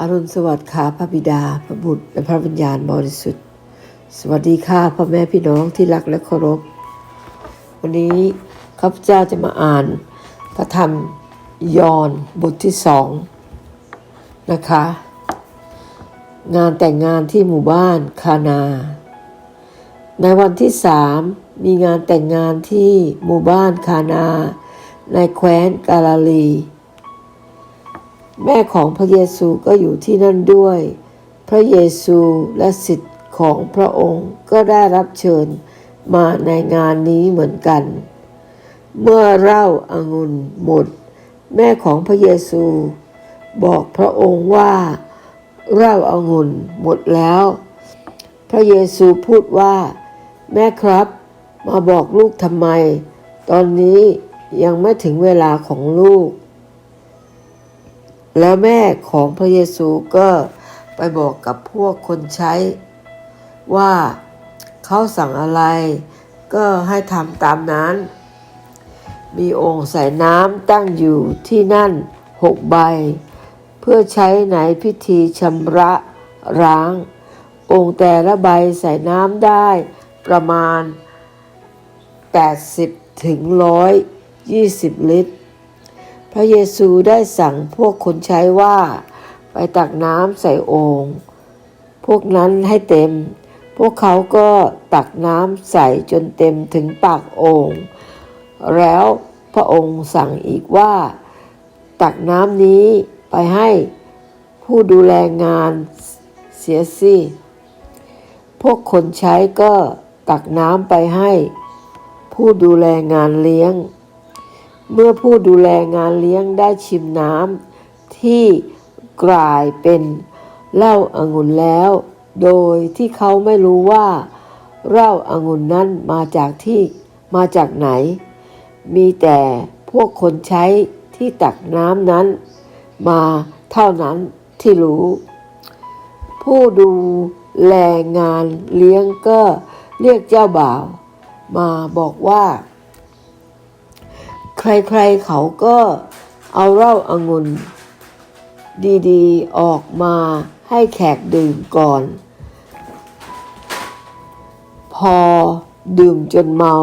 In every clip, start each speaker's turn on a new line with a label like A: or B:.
A: อรุณสวัสดิ์ค่ะพระบิดา พระบุตร และพระวิญญาณบริสุทธิ์ สวัสดีค่ะพ่อแม่พี่น้องที่รักและเคารพ วันนี้ข้าพเจ้าจะมาอ่าน พระธรรมยอห์นบทที่สองนะคะ งานแต่งงานที่หมู่บ้านคานา ในวันที่สามมีงานแต่งงานที่หมู่บ้านคานา ในแคว้นกาลาลี แม่ของพระเยซูก็อยู่ที่นั่นด้วย พระเยซูและสิทธิ์ของพระองค์ก็ได้รับเชิญมาในงานนี้เหมือนกัน เมื่อเล้าอางุ่นหมด แม่ของพระเยซู บอกพระองค์ว่าเล้าอางุ่นหมดแล้ว พระเยซูพูดว่า แม่ครับ มาบอกลูกทำไม ตอนนี้ยังไม่ถึงเวลาของลูก แล้วแม่ของพระเยซูก็ไปบอกกับพวกคนใช้ ว่าเขาสั่งอะไรก็ให้ทำตามนั้น มีโองค์ใส่น้ำตั้งอยู่ที่นั่นหกใบ เพื่อใช้ในพิธีชำระร้าง องค์แต่ละใบใส่น้ำได้ประมาณ 80ถึง120 ลิตร พระเยซูได้สั่งพวกคนใช้ว่า ไปตักน้ำใส่โองค์พวกนั้นให้เต็ม พวกเขาก็ตักน้ำใส่จนเต็มถึงปากโองค์แล้วพระองค์สั่งอีกว่า ตักน้ำนี้ไปให้ผู้ดูแลงานเสียสิพวกคนใช้ก็ตักน้ำไปให้ ผู้ดูแลงานเลี้ยง เมื่อผู้ดูแลงานเลี้ยงได้ชิมน้ำที่กลายเป็นเหล้าอางุ่นแล้ว โดยที่เขาไม่รู้ว่าเหล้าอางุ่นนั้นมาจากที่มาจากไหน มีแต่พวกคนใช้ที่ตักน้ำนั้น มาเท่านั้นที่รู้ ผู้ดูแลงานเลี้ยงก็เรียกเจ้าบ่าว มาบอกว่า ใครๆเขาก็เอาเหล้าอางุ่นดีๆ ออกมาให้แขกดื่มก่อน พอดื่มจนเมา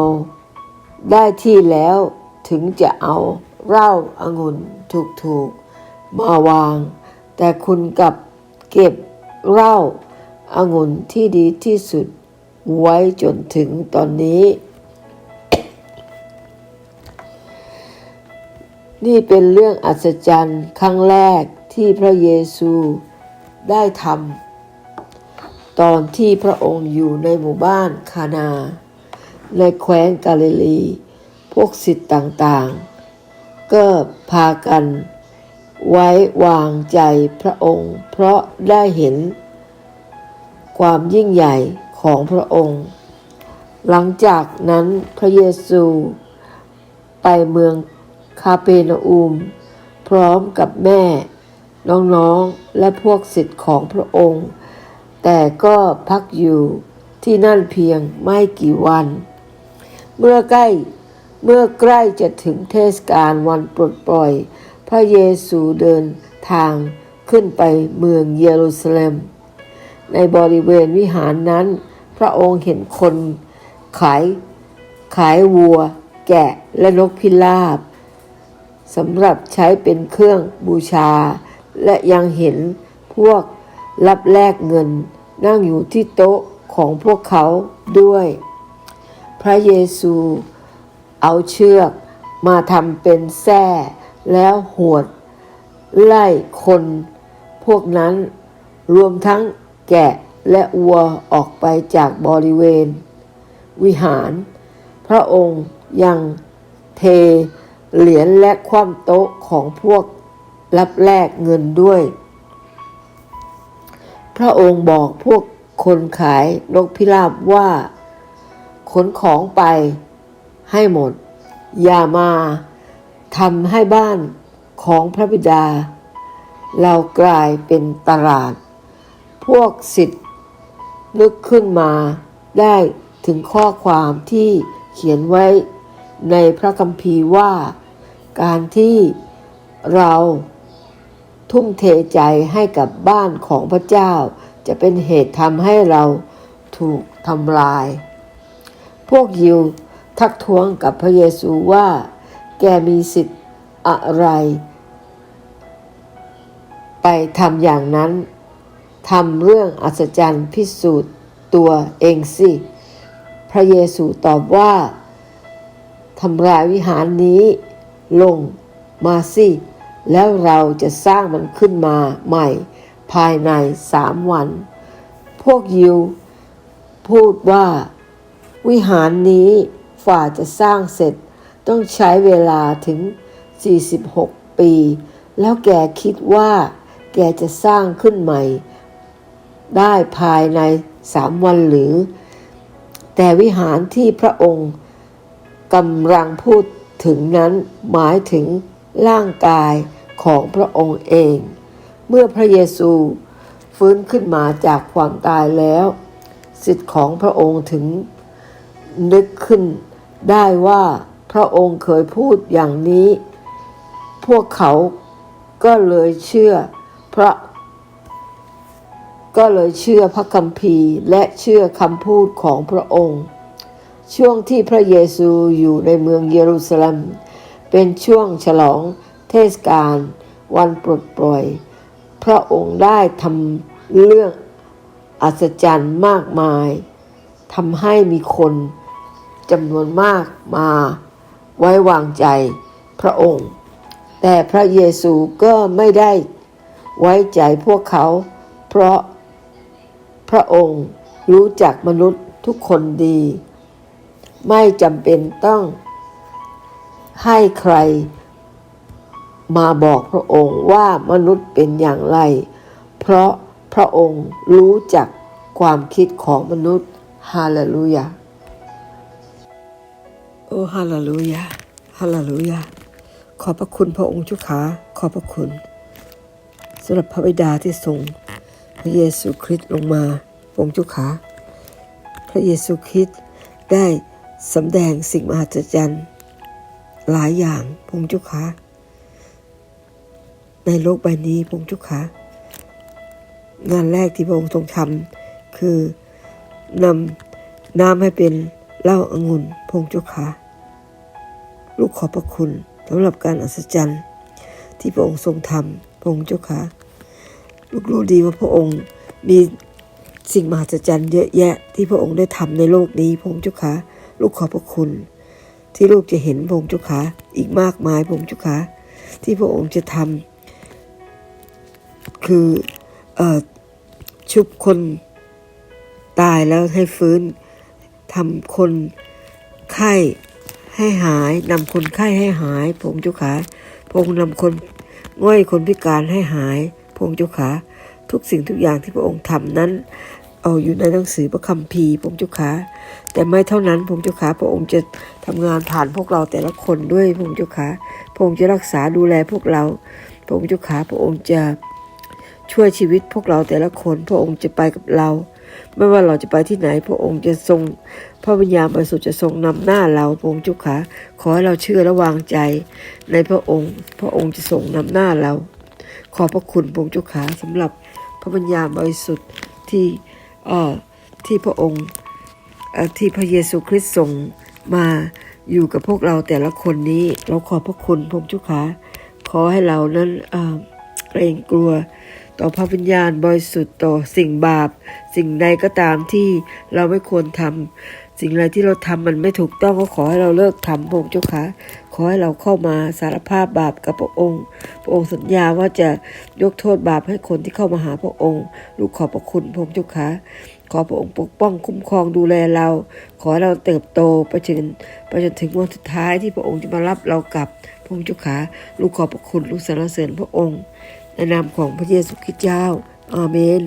A: ได้ที่แล้วถึงจะเอาเหล้าอางุ่นถูกๆ มาวาง แต่คุณกับเก็บเหล้าอางุ่นที่ดีที่สุดไว้จนถึงตอนนี้ นี่เป็นเรื่องอัศจรรย์ครั้งแรกที่พระเยซูได้ทำตอนที่พระองค์อยู่ในหมู่บ้านคานา ในแคว้นกาลิลี พวกสิทธิ์ต่างๆ ก็พากันไว้วางใจพระองค์ เพราะได้เห็น ความยิ่งใหญ่ของพระองค์ หลังจากนั้นพระเยซูไปเมือง คาเปนาอูม พร้อมกับแม่ น้องๆ และพวกศิษย์ของพระองค์ แต่ก็พักอยู่ที่นั่นเพียงไม่กี่วัน เมื่อใกล้เมื่อใกล้จะถึงเทศกาลวันปลดปล่อย พระเยซูเดินทางขึ้นไปเมืองเยรูซาเล็ม ในบริเวณวิหารนั้น พระองค์เห็นคนขายขายวัว แกะและนกพิราบ สำหรับใช้เป็นเครื่องบูชา และยังเห็นพวกรับแลกเงิน นั่งอยู่ที่โต๊ะของพวกเขาด้วย พระเยซูเอาเชือกมาทำเป็นแส้แล้วหวด ไล่คน พวกนั้นรวมทั้งแกะและวัวออกไปจากบริเวณ วิหาร พระองค์ยังเท เหรียญและคว่ำโต๊ะของพวกรับแลกเงินด้วย พระองค์บอกพวกคนขายนกพิราบว่า ขนของไปให้หมด อย่ามาทำให้บ้านของพระบิดา เรากลายเป็นตลาด พวกสิทธิ์นึกขึ้นมาได้ถึงข้อความที่เขียนไว้ ในพระคัมภีร์ว่า การที่เราทุ่มเทใจให้กับบ้านของพระเจ้า จะเป็นเหตุทำให้เราถูกทำลาย พวกยิวทักท้วงกับพระเยซูว่า แกมีสิทธิ์อะไร ไปทำอย่างนั้นทำเรื่องอัศจรรย์พิสูจน์ตัวเองสิ พระเยซูตอบว่า ทำลายวิหารนี้ ลงมาสิ แล้วเราจะสร้างมันขึ้นมาใหม่ ภายในสามวัน พวกยิว พูดว่า วิหารนี้ฝ่าจะสร้างเสร็จต้องใช้เวลาถึง 46 ปี แล้วแกคิดว่า แกจะสร้างขึ้นใหม่ ได้ภายในสามวันหรือ แต่วิหารที่พระองค์ กำลังพูดถึงนั้นหมายถึงร่างกายของพระองค์เอง เมื่อพระเยซูฟื้นขึ้นมาจากความตายแล้ว สิทธิ์ของพระองค์ถึงนึกขึ้นได้ว่าพระองค์เคยพูดอย่างนี้ พวกเขาก็เลยเชื่อพระก็เลยเชื่อพระคัมภีร์และเชื่อคำพูดของพระองค์ ช่วงที่พระเยซูอยู่ในเมืองเยรูซาเล็ม เป็นช่วงฉลองเทศกาลวันปลดปล่อย พระองค์ได้ทำเรื่องอัศจรรย์มากมายทำให้มีคนจำนวนมากมาไว้วางใจพระองค์ แต่พระเยซูก็ไม่ได้ไว้ใจพวกเขา เพราะพระองค์รู้จักมนุษย์ทุกคนดี ไม่จำเป็นต้องให้ใครมาบอกพระองค์ว่ามนุษย์เป็นอย่างไร เพราะพระองค์รู้จักความคิดของมนุษย์ฮาเลลูยา โอ้ฮาเลลูยา ฮาเลลูยา ขอบพระคุณพระองค์เจุขาขอบพระคุณสำหรับพระบิดาที่ทรงพระเยซูคริสต์ลงมาพระองค์เจุขาพระเยซูคริสต์ได้ สำแดงสิ่งมหัศจรรย์ หลายอย่างพงจุขาในโลกใบนี้พงจุขางานแรกที่พระองค์ทรงทำคือนำน้ำให้เป็นเหล้าองุ่นพงจุขาลูกขอบพระคุณสำหรับการอัศจรรย์ ที่พระองค์ทรงทำพงจุขาลูกรู้ดีว่าพระองค์มีสิ่งมหัศจรรย์เยอะแยะที่พระองค์ได้ทำในโลกนี้พงจุขา ลูกขอบพระคุณ ที่ลูกจะเห็นพงจุขาอีกมากมายพงจุขาที่พระองค์จะทำคืออชุบคนตายแล้วให้ฟื้นทำคนไข้ให้หายนำคนไข้ให้หายพงเจ้าขาพงนำคนง่อยคนพิการให้หายพงเจ้าขาทุกสิ่งทุกอย่างที่พระองค์ทำนั้น เอาอยู่ในหนังสือพระคัมภีร์พงเจ้าขาแต่ไม่เท่านั้นพงเจ้าขาพระองค์จะทำงานผ่านพวกเราแต่ละคนด้วยพงเจ้าขาพระองค์จะรักษาดูแลพวกเรา พระองค์เจ้าขาพระองค์จะช่วยชีวิตพวกเราแต่ละคน พระองค์จะไปกับเรา ไม่ว่าเราจะไปที่ไหน พระองค์จะทรง พระวิญญาณบริสุทธิ์จะทรงนำหน้าเราพระองค์เจุกขาขอให้เราเชื่อและวางใจ ในพระองค์ พระองค์จะทรงนำหน้าเรา ขอพระคุณพระองค์เจุกขาสำหรับพระวิญญาณบริสุทธิ์ที่ ที่พระองค์อ่อที่พระเยซูคริสต์ส่งมาอยู่กับพวกเราแต่ละคนนี้เราขอพระคุณพระองค์เจุกขาขอให้เรานั้นเกรงกลัวต่อพระวิญญาณบริสุทธิ์ต่อสิ่งบาป สิ่งใดก็ตามที่เราไม่ควรทำ สิ่งใดที่เราทำมันไม่ถูกต้องก็ขอให้เราเลิกทำพระองค์เจ้าค่ะขอให้เราเข้ามาสารภาพบาปกับพระองค์ พระองค์สัญญาว่าจะยกโทษบาปให้คนที่เข้ามาหาพระองค์ ลูกขอบพระคุณพระองค์เจ้าค่ะขอพระองค์ปกป้องคุ้มครองดูแลเรา ขอเราเติบโตไปจนไปจนถึงวันสุดท้ายที่พระองค์จะมารับเรากลับพระองค์เจ้าค่ะลูกขอบพระคุณลูกสรรเสริญพระองค์ในนามของพระเยซูคริสต์เจ้าอาเมน